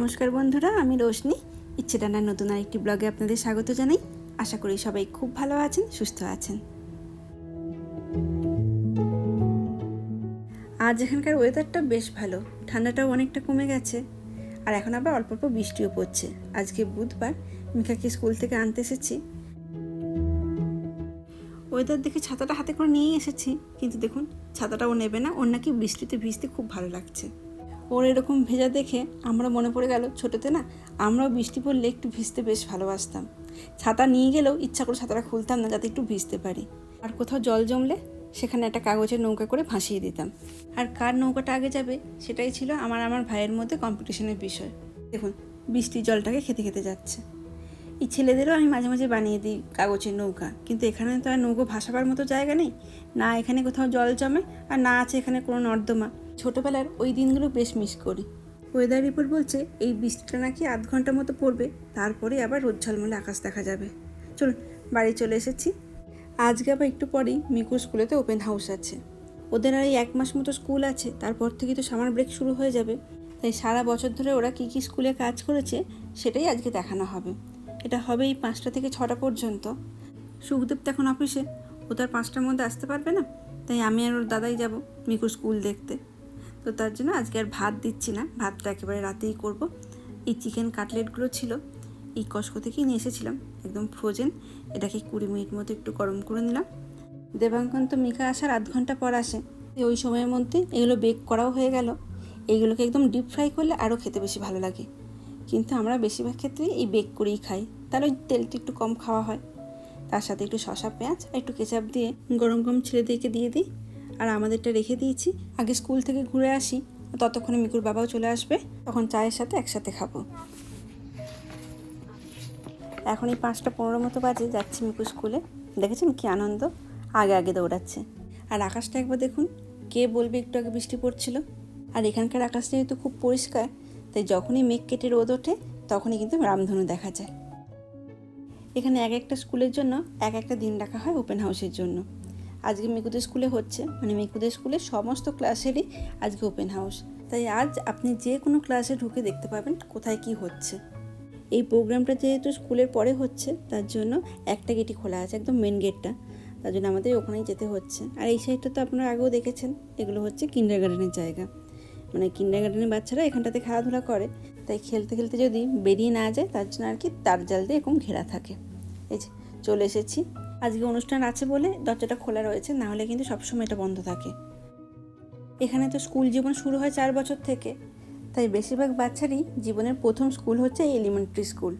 নমস্কার বন্ধুরা, আমি রোশনি। ইচ্ছে ডানার নতুন আরেকটি ব্লগে আপনাদের স্বাগত জানাই। আশা করি সবাই খুব ভালো আছেন, সুস্থ আছেন। আজ এখানকার ওয়েদারটা বেশ ভালো, ঠান্ডাটাও অনেকটা কমে গেছে। আর এখন আবার অল্প অল্প বৃষ্টিও পড়ছে। আজকে বুধবার, মিকাকে স্কুল থেকে আনতে এসেছি। ওয়েদার দেখে ছাতাটা হাতে করে নিয়েই এসেছি। কিন্তু দেখুন ছাতাটা ও নেবে না, ওর নাকি বৃষ্টিতে ভিজতে খুব ভালো লাগছে। ওর এরকম ভেজা দেখে আমরা মনে পড়ে গেল ছোটোতে না, আমরাও বৃষ্টি পড়লে একটু ভিজতে বেশ ভালোবাসতাম। ছাতা নিয়ে গেলেও ইচ্ছা করে ছাতাটা খুলতাম না যাতে একটু ভিজতে পারি। আর কোথাও জল জমলে সেখানে একটা কাগজের নৌকা করে ভাসিয়ে দিতাম। আর কার নৌকাটা আগে যাবে সেটাই ছিল আমার আমার ভাইয়ের মধ্যে কম্পিটিশনের বিষয়। দেখুন বৃষ্টির জলটাকে খেতে খেতে যাচ্ছে। এই ছেলেদেরও আমি মাঝে মাঝে বানিয়ে দিই কাগজের নৌকা, কিন্তু এখানে তো আর নৌকো ভাসাবার মতো জায়গা নেই। না এখানে কোথাও জল জমে আর না আছে এখানে কোনো নর্দমা। ছোটোবেলার ওই দিনগুলো বেশ মিস করি। ওয়েদার রিপোর্ট বলছে এই বৃষ্টিটা নাকি আধ ঘণ্টা মতো পড়বে তারপরে আবার রোদ ঝলমলে আকাশ দেখা যাবে। চলুন বাড়ি চলে এসেছি। আজকে আবার একটু পরেই মিকুর স্কুলেতে ওপেন হাউস আছে। ওদের আর এই এক মাস মতো স্কুল আছে তারপর থেকে তো সামার ব্রেক শুরু হয়ে যাবে। তাই সারা বছর ধরে ওরা কী কী স্কুলে কাজ করেছে সেটাই আজকে দেখানো হবে। এটা হবে এই পাঁচটা থেকে ছটা পর্যন্ত। সুখদেব তো এখন অফিসে ও তো আর পাঁচটার মধ্যে আসতে পারবে না। তাই আমি আর ওর দাদাই যাব মিকুর স্কুল দেখতে। তো তার জন্য আজকে আর ভাত দিচ্ছি না। ভাতটা একেবারে রাতেই করব। এই চিকেন কাটলেটগুলো ছিল, এই কসকো থেকেই নিয়ে এসেছিলাম, একদম ফ্রোজেন এটাকে কুড়ি মিনিট মতো একটু গরম করে নিলাম। দেবাঙ্কন তো মিকা আসার আধ ঘণ্টা পর আসে। ওই সময়ের মধ্যে এগুলো বেক করাও হয়ে গেল। এইগুলোকে একদম ডিপ ফ্রাই করলে আরও খেতে বেশি ভালো লাগে। কিন্তু আমরা বেশিরভাগ ক্ষেত্রে এই বেক করেই খাই। তাহলে ওই তেলটি একটু কম খাওয়া হয়। তার সাথে একটু শশা পেঁয়াজ আর একটু কেচাপ দিয়ে গরম গরম ছেলেদেরকে দিয়ে দিই। আর আমাদেরটা রেখে দিয়েছি। আগে স্কুল থেকে ঘুরে আসি, ততক্ষণে মিকুর বাবাও চলে আসবে, তখন চায়ের সাথে একসাথে খাব। এখন এই পাঁচটা পনেরো মতো বাজে, যাচ্ছি মিকু স্কুলে। দেখেছেন কি আনন্দ? আগে আগে দৌড়াচ্ছে। আর আকাশটা একবার দেখুন, কে বলবে একটু আগে বৃষ্টি পড়ছিল? আর এখানকার আকাশ যেহেতু খুব পরিষ্কার, তাই যখনই মেঘ কেটে রোদ ওঠে, তখনই কিন্তু রামধনু দেখা যায়। এখানে এক একটা স্কুলের জন্য এক একটা দিন রাখা হয় ওপেন হাউসের জন্য। আজকে মিকুদের স্কুলে হচ্ছে। মানে মিকুদের স্কুলে সমস্ত ক্লাসেরই আজকে ওপেন হাউস তাই আজ আপনি যে কোনো ক্লাসে ঢুকে দেখতে পাবেন কোথায় কি হচ্ছে। এই প্রোগ্রামটা যেহেতু স্কুলের পরে হচ্ছে, তার জন্য একটা গেটই খোলা আছে, একদম মেন গেটটা তার জন্য আমাদের ওখানেই যেতে হচ্ছে। আর এই সাইডটা তো আপনারা আগেও দেখেছেন, এগুলো হচ্ছে কিন্ডার গার্ডেনের জায়গা। মানে কিন্ডার গার্ডেনের বাচ্চারা এখানটাতে খেলাধুলা করে। তাই খেলতে খেলতে যদি বেরিয়ে না যায়, তার জন্য আর কি তার জাল দিয়ে এরকম ঘেরা থাকে। এই যে, চলে এসেছি। আজকে অনুষ্ঠান আছে বলে দরজাটা খোলা রয়েছে, না হলে কিন্তু সবসময় এটা বন্ধ থাকে। এখানে তো স্কুল জীবন শুরু হয় চার বছর থেকে, তাই বেশিরভাগ বাচ্চারই জীবনের প্রথম স্কুল হচ্ছে এলিমেন্টারি স্কুল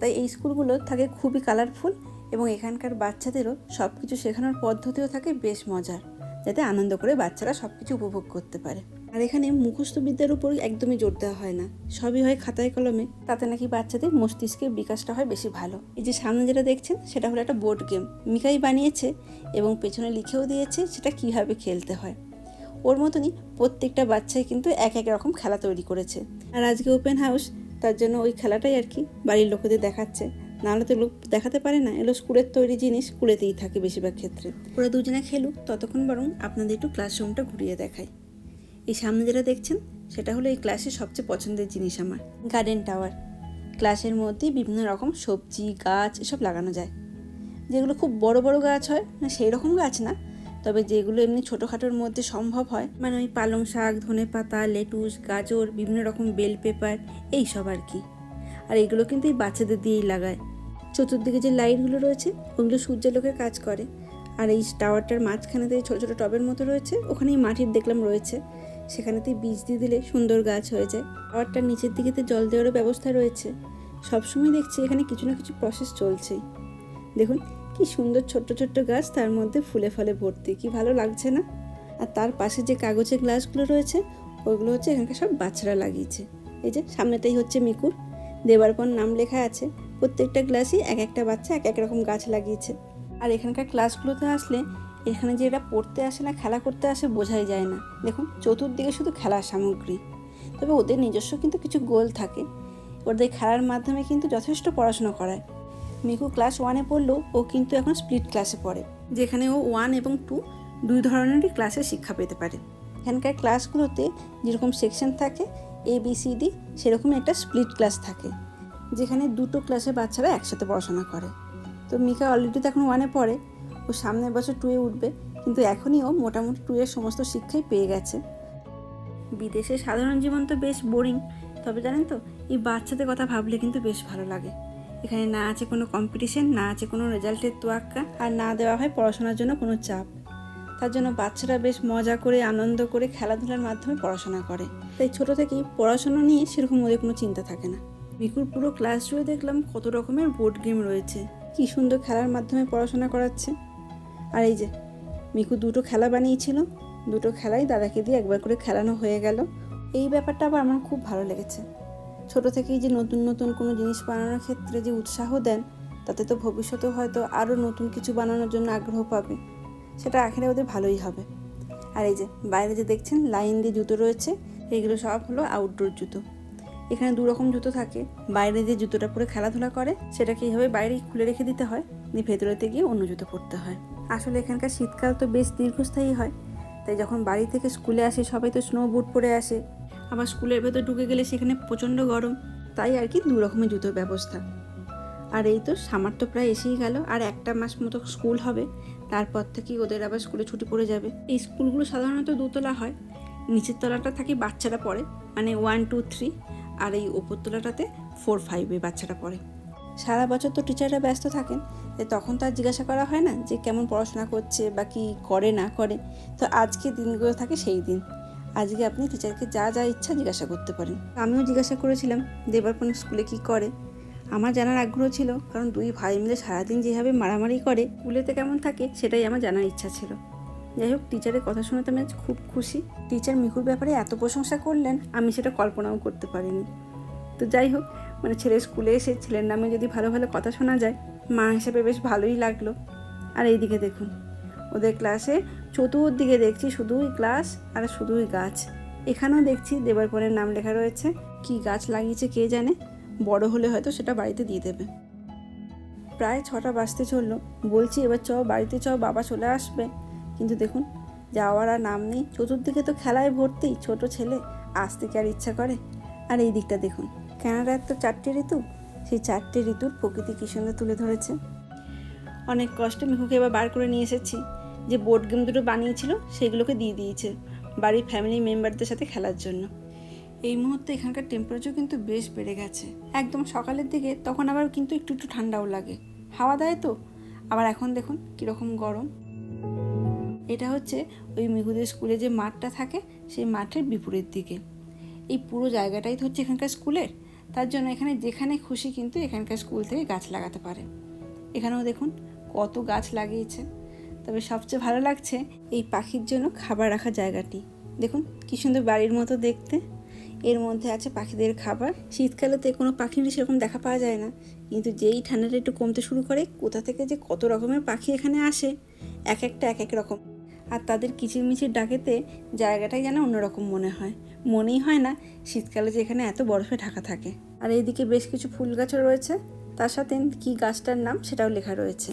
তাই এই স্কুলগুলো থাকে খুবই কালারফুল এবং এখানকার বাচ্চাদেরও সব কিছু শেখানোর পদ্ধতিও থাকে বেশ মজার, যাতে আনন্দ করে বাচ্চারা সব কিছু উপভোগ করতে পারে। আর এখানে মুখস্থ বিদ্যার উপর একদমই জোর দেওয়া হয় না। সবই হয় খাতায় কলমে। তাতে নাকি বাচ্চাদের মস্তিষ্কের বিকাশটা হয় বেশি ভালো। এই যে সামনে যেটা দেখছেন, সেটা হলো একটা বোর্ড গেম। মিকাই বানিয়েছে এবং পেছনে লিখেও দিয়েছে সেটা কীভাবে খেলতে হয়। ওর মতনই প্রত্যেকটা বাচ্চাই কিন্তু এক এক রকম খেলা তৈরি করেছে। আর আজকে ওপেন হাউস, তার জন্য ওই খেলাটাই আর কি বাড়ির লোকেদের দেখাচ্ছে। নাহলে তো লোক দেখাতে পারে না। এগুলো স্কুলের তৈরি জিনিস স্কুলেতেই থাকে বেশিরভাগ ক্ষেত্রে। ওরা দুজনে খেলুক, ততক্ষণ বরং আপনাদের একটু ক্লাসরুমটা ঘুরিয়ে দেখায় এই সামনে যেটা দেখছেন, সেটা হলো এই ক্লাসের সবচেয়ে পছন্দের জিনিস আমার গার্ডেন টাওয়ার ক্লাসের মধ্যে বিভিন্ন রকম সবজি, গাছ এসব লাগানো যায়। যেগুলো খুব বড় বড় গাছ হয়, না সেই রকম গাছ না, তবে যেগুলো এমনি ছোটোখাটোর মধ্যে সম্ভব হয় মানে ওই পালং শাক, ধনে পাতা, লেটুস, গাজর, বিভিন্ন রকম বেল পেপার এই সব আর কি। আর এগুলো কিন্তু এই বাচ্চাদের দিয়েই লাগায়। চতুর্দিকে যে লাইটগুলো রয়েছে, ওগুলো সূর্যালোকের কাজ করে। আর এই টাওয়ারটার মাঝখানেতে ছোটো ছোটো টবের মতো রয়েছে, ওখানেই মাটির দেখলাম রয়েছে। সেখানেতে বীজ দিয়ে দিলে সুন্দর গাছ হয়ে যায়। টাওয়ারটার নিচের দিকেতে জল দেওয়ারও ব্যবস্থা রয়েছে। সবসময় দেখছি এখানে কিছু না কিছু প্রসেস চলছেই দেখুন, কি সুন্দর ছোট্ট ছোট্ট গাছ তার মধ্যে ফুলে ফলে ভর্তি। কি ভালো লাগছে না? আর তার পাশে যে কাগজের গ্লাসগুলো রয়েছে ওইগুলো হচ্ছে এখানকার সব বাচ্চারা লাগিয়েছে। এই যে, সামনেটাই হচ্ছে মিকুর। দেবারপন নাম লেখা আছে, প্রত্যেকটা গ্লাসই এক একটা বাচ্চা এক এক রকম গাছ লাগিয়েছে। আর এখানকার ক্লাসগুলোতে আসলে এখানে যে এরা পড়তে আসে না, খেলা করতে আসে বোঝাই যায় না। দেখুন, চতুর্দিকে শুধু খেলার সামগ্রী। তবে ওদের নিজস্ব কিন্তু কিছু গোল থাকে। ওদের খেলার মাধ্যমে কিন্তু যথেষ্ট পড়াশোনা করায়। মিকু ক্লাস ওয়ানে পড়লেও ও কিন্তু এখন স্প্লিট ক্লাসে পড়ে, যেখানে ও ওয়ান এবং টু দুই ধরনেরই ক্লাসে শিক্ষা পেতে পারে। এখানকার ক্লাসগুলোতে যেরকম সেকশন থাকে এ বি সি ডি সেরকমই একটা স্প্লিট ক্লাস থাকে, যেখানে দুটো ক্লাসের বাচ্চারা একসাথে পড়াশোনা করে। তো মিকা অলরেডি তো এখন ওয়ানে পড়ে। ও সামনের বছর টুয়ে উঠবে, কিন্তু এখনই ও মোটামুটি টুয়ের সমস্ত শিক্ষাই পেয়ে গেছে। বিদেশে সাধারণ জীবন তো বেশ বোরিং তবে জানেন তো, এই বাচ্চাদের কথা ভাবলে কিন্তু বেশ ভালো লাগে। এখানে না আছে কোনো কম্পিটিশন না আছে কোনো রেজাল্টের তোয়াক্কা, আর না দেওয়া হয় পড়াশোনার জন্য কোনো চাপ। তার জন্য বাচ্চারা বেশ মজা করে, আনন্দ করে খেলাধুলার মাধ্যমে পড়াশোনা করে। তাই ছোট থেকেই পড়াশোনা নিয়ে সেরকম ওদের কোনো চিন্তা থাকে না। মিকুর পুরো ক্লাস জুড়ে দেখলাম কত রকমের বোর্ড গেম রয়েছে। কি সুন্দর খেলার মাধ্যমে পড়াশোনা করাচ্ছে। আর এই যে, মিকু দুটো খেলা বানিয়েছিল। দুটো খেলাই দাদাকে দিয়ে একবার করে খেলানো হয়ে গেল। এই ব্যাপারটা আবার আমার খুব ভালো লেগেছে। ছোট থেকেই যে নতুন নতুন কোনো জিনিস বানানোর ক্ষেত্রে যে উৎসাহ দেন, তাতে তো ভবিষ্যতে হয়তো আরও নতুন কিছু বানানোর জন্য আগ্রহ পাবে। সেটা আখেরে ওদের ভালোই হবে। আর এই যে, বাইরে যে দেখছেন, লাইন দিয়ে জুতো রয়েছে, এগুলো সব হলো আউটডোর জুতো। এখানে দু রকম জুতো থাকে। বাইরে যে জুতোটা পরে খেলাধুলা করে, সেটাকে এইভাবে বাইরে খুলে রেখে দিতে হয়, দিয়ে ভেতরেতে গিয়ে অন্য জুতো পরতে হয়। আসলে এখানকার শীতকাল তো বেশ দীর্ঘস্থায়ী হয়। তাই যখন বাড়ি থেকে স্কুলে আসে, সবাই তো স্নো বুট পরে আসে। আবার স্কুলের ভেতর ঢুকে গেলে সেখানে প্রচণ্ড গরম। তাই আর কি দু রকমের জুতোর ব্যবস্থা। আর এই তো সামার তো প্রায় এসেই গেল, আর একটা মাস মতো স্কুল হবে। তারপর থেকেই ওদের আবার স্কুলে ছুটি পড়ে যাবে। এই স্কুলগুলো সাধারণত দুতলা হয়। নিচের তলাটা থাকে বাচ্চারা পড়ে মানে ওয়ান টু থ্রি আর এই ওপর তলাটাতে ফোর ফাইভে বাচ্চারা পড়ে। সারা বছর তো টিচাররা ব্যস্ত থাকেন। তখন তো আর জিজ্ঞাসা করা হয় না যে কেমন পড়াশোনা করছে বা কি করে, না করে। তো আজকে দিনগুলো থাকে সেই দিন। আজকে আপনি টিচারকে যা যা ইচ্ছা জিজ্ঞাসা করতে পারেন। আমিও জিজ্ঞাসা করেছিলাম দেবারপন স্কুলে কি করে? আমার জানার আগ্রহ ছিল, কারণ দুই ভাই মিলে সারাদিন যেভাবে মারামারি করে স্কুলেতে কেমন থাকে সেটাই আমার জানার ইচ্ছা ছিল। যাই হোক টিচারের কথা শুনে তো আমি আজ খুব খুশি। টিচার মিকুর ব্যাপারে এত প্রশংসা করলেন, আমি সেটা কল্পনাও করতে পারিনি। তো যাই হোক মানে ছেলে স্কুলে এসে ছেলের নামে যদি ভালো ভালো কথা শোনা যায় মা হিসেবে বেশ ভালোই লাগল। আর এইদিকে দেখুন, ওদের ক্লাসে চতুর্দিকে দেখছি শুধুই ক্লাস আর শুধুই গাছ। এখানেও দেখছি দেবারপনের নাম লেখা রয়েছে। কি গাছ লাগিয়েছে কে জানে? বড় হলে হয়তো সেটা বাড়িতে দিয়ে দেবে। প্রায় ছটা বাজতে চলল। বলছি, এবার চ, বাড়িতে চ, বাবা চলে আসবে। কিন্তু দেখুন, যাওয়ার আর নাম নেই। চতুর্দিকে তো খেলায় ভর্তি, ছোট ছেলে। আসতে কি আর ইচ্ছা করে? আর এই দিকটা দেখুন কানাডার তো চারটে ঋতু? সেই চারটে ঋতুর প্রকৃতি কি সুন্দর তুলে ধরেছে। অনেক কষ্টে মিহুকে এবার বার করে নিয়ে এসেছি। যে বোর্ড গেম দুটো বানিয়েছিল, সেগুলোকে দিয়ে দিয়েছে বাড়ির ফ্যামিলি মেম্বারদের সাথে খেলার জন্য। এই মুহূর্তে এখানকার টেম্পারেচার কিন্তু বেশ বেড়ে গেছে। একদম সকালের দিকে তখন আবার কিন্তু একটু একটু ঠান্ডাও লাগে। হাওয়া দেয় তো? আবার এখন দেখুন কীরকম গরম। এটা হচ্ছে ওই মিহুদের স্কুলে যে মাঠটা থাকে, সেই মাঠের বিপরীত দিকে। এই পুরো জায়গাটাই তো হচ্ছে এখানকার স্কুলের তার জন্য এখানে যেখানে খুশি কিন্তু এখানকার স্কুল থেকে গাছ লাগাতে পারে। এখানেও দেখুন কত গাছ লাগিয়েছে তবে সবচেয়ে ভালো লাগছে এই পাখির জন্য খাবার রাখা জায়গাটি। দেখুন কী সুন্দর বাড়ির মতো দেখতে। এর মধ্যে আছে পাখিদের খাবার। শীতকালেতে কোনো পাখির সেরকম দেখা পাওয়া যায় না। কিন্তু যেই ঠান্ডাটা একটু কমতে শুরু করে, কোথা থেকে যে কত রকমের পাখি এখানে আসে, এক একটা, এক এক রকম। আর তাদের কিচিরমিচির ডাকেতে জায়গাটাই যেন অন্যরকম মনে হয়। মনেই হয় না শীতকালে যে এখানে এত বরফে ঢাকা থাকে। আর এইদিকে বেশ কিছু ফুল গাছও রয়েছে। তার সাথে কী গাছটার নাম সেটাও লেখা রয়েছে।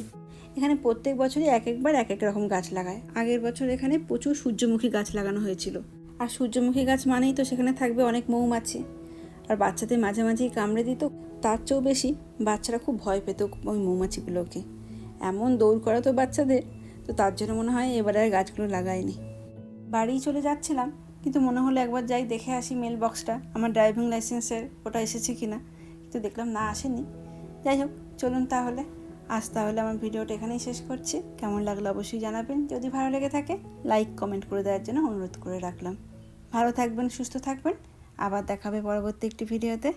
এখানে প্রত্যেক বছরই এক একবার এক এক রকম গাছ লাগায়। আগের বছর এখানে প্রচুর সূর্যমুখী গাছ লাগানো হয়েছিল। আর সূর্যমুখী গাছ মানেই তো সেখানে থাকবে অনেক মৌমাছি। আর বাচ্চাদের মাঝে মাঝেই কামড়ে দিত, তার চেয়েও বেশি বাচ্চারা খুব ভয় পেত ওই মৌমাছিগুলোকে। এমন দৌড় করা তো বাচ্চাদের, তো তার জন্য মনে হয় এবারে আর গাছগুলো লাগায়নি। বাড়ি চলে যাচ্ছিলাম কিন্তু মনে হলো একবার যাই দেখে আসি মেল বক্সটা আমার ড্রাইভিং লাইসেন্সের ওটা এসেছে কি না কিন্তু দেখলাম না, আসেনি। যাই হোক, চলুন তাহলে। আজ তাহলে আমার ভিডিওটা এখানেই শেষ করছি। কেমন লাগল অবশ্যই জানাবেন। যদি ভালো লেগে থাকে লাইক কমেন্ট করে দেওয়ার জন্য অনুরোধ করে রাখলাম। ভালো থাকবেন, সুস্থ থাকবেন। আবার দেখাবে পরবর্তী একটি ভিডিওতে।